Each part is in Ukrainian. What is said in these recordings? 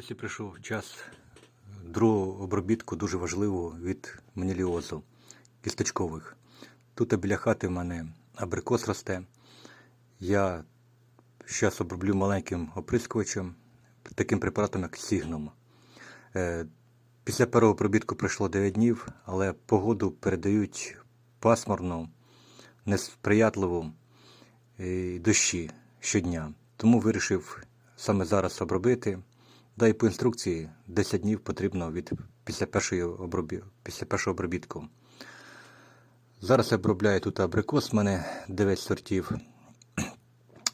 ось і прийшов час другого обробітку дуже важливого від маніліозу кісточкових. Тут біля хати в мене абрикос росте. Я зараз оброблю маленьким оприскувачем, таким препаратом, як Сігном. Е, Після першого обробітку пройшло 9 днів, але погоду передають пасмурну, несприятливу і дощі щодня. Тому вирішив саме зараз обробити. Да і по інструкції 10 днів потрібно від після першої обробі, після першого обробітку. Зараз я обробляю тут абрикос, в мене 9 сортів.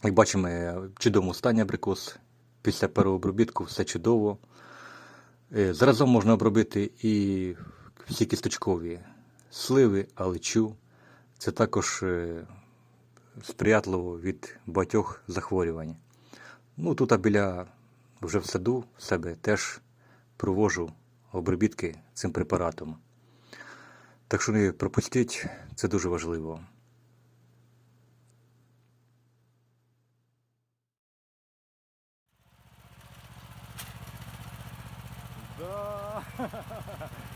Як бачимо, в чудовому стані абрикос. Після першого обробітку все чудово. Е, Заразом можна обробити і всі кісточкові сливи, алечу. Це також е, сприятливо від багатьох захворювань. Ну, тут біля вже в саду в себе теж провожу обробітки цим препаратом. Так що не пропустіть, це дуже важливо. Да.